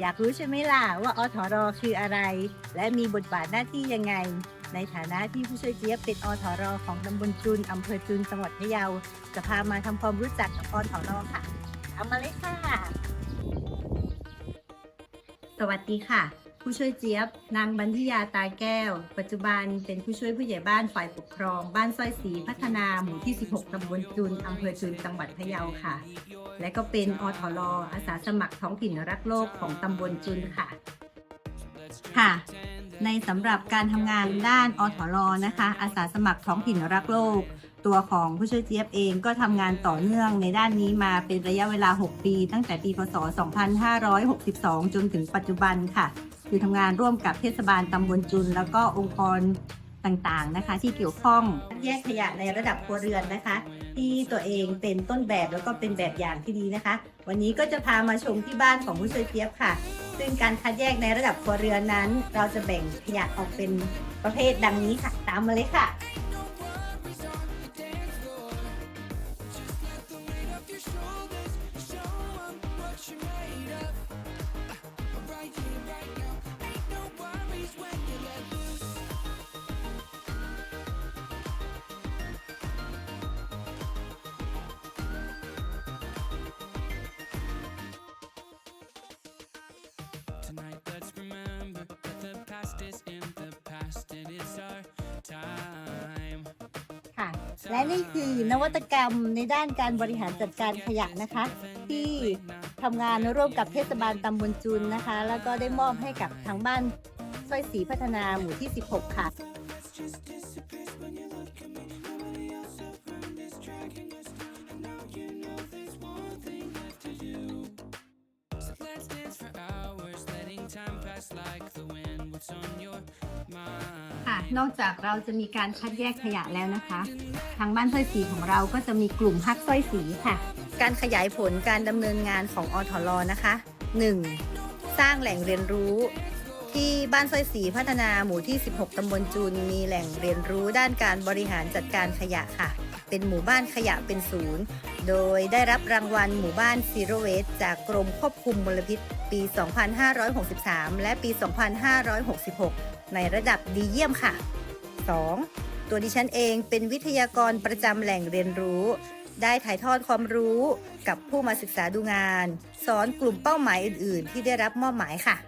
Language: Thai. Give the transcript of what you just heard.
อยากรู้ใช่ไหมล่ะว่าอทรคืออะไร และมีบทบาทหน้าที่ยังไง ในฐานะที่ผู้ช่วยเจี๊ยบเป็นอทรของตำบลจุนอำเภอจุนจังหวัดพะเยาจะพามาทำความรู้จักกับอทรค่ะเอามาเลยค่ะ สวัสดีค่ะ ผู้ช่วยเจี๊ยบ นางบันทิยาตาแก้ว ปัจจุบันเป็นผู้ช่วยผู้ใหญ่บ้านฝ่ายปกครอง บ้านสร้อยศรีพัฒนาหมู่ที่ 16 ตำบลจุนอำเภอจุนจังหวัดพะเยาค่ะ และก็เป็นอทรอาสาสมัครท้องถิ่นรักโลกของตำบลจุนค่ะ ค่ะ ในสำหรับการทำงานด้านอทรนะคะ อาสาสมัครท้องถิ่นรักโลก ตัวของผู้ช่วยเจี๊ยบเองก็ทำงานต่อเนื่องในด้านนี้มาเป็นระยะเวลา 6 ปี ตั้งแต่ปีพศ 2562 จนถึงปัจจุบันค่ะ คือทำงานร่วมกับเทศบาลตำบลจุน แล้วก็องค์กรต่างๆนะคะ ที่เกี่ยวข้องแยกขยะในระดับครัวเรือนนะคะ ที่ตัวเองเป็นต้นแบบแล้วก็เป็นแบบอย่างที่ดีนะคะ วันนี้ก็จะพามาชมที่บ้านของผู้ช่วยเจี๊ยบค่ะ ซึ่งการคัดแยกในระดับครัวเรือนนั้น เราจะแบ่งขยะออกเป็นประเภทดังนี้ค่ะตามมาเลยค่ะ past is in the past and it's our time. ค่ะ และนี่คือนวัตกรรมในด้านการบริหารจัดการขยะนะคะ ที่ทำงานร่วมกับเทศบาลตำบลจุนนะคะ แล้วก็ได้มอบให้กับทางบ้านสร้อยศรีพัฒนาหมู่ที่ 16 ค่ะ So let's dance for hours, letting time pass like the wind. ค่ะ นอกจากเราจะมีการคัดแยกขยะแล้วนะคะ ทางบ้านสร้อยสีของเราก็จะมีกลุ่มฮักสร้อยสีค่ะ การขยายผลการดำเนินงานของอทลนะคะ 1. สร้างแหล่งเรียนรู้ ที่บ้านสร้อยสีพัฒนาหมู่ที่ 16 ตำบลจูน มีแหล่งเรียนรู้ด้านการบริหารจัดการขยะค่ะ เป็นหมู่บ้านขยะเป็นศูนย์ โดยได้รับรางวัลหมู่บ้านซีโรเวสจากกรมควบคุมมลพิษ ปี 2563 และปี 2566 ในระดับดีเยี่ยมค่ะ 2. ตัวดิฉันเองเป็นวิทยากรประจำแหล่งเรียนรู้ได้ถ่ายทอดความรู้กับผู้มาศึกษาดูงาน สอนกลุ่มเป้าหมายอื่น ๆ ที่ได้รับมอบหมายค่ะ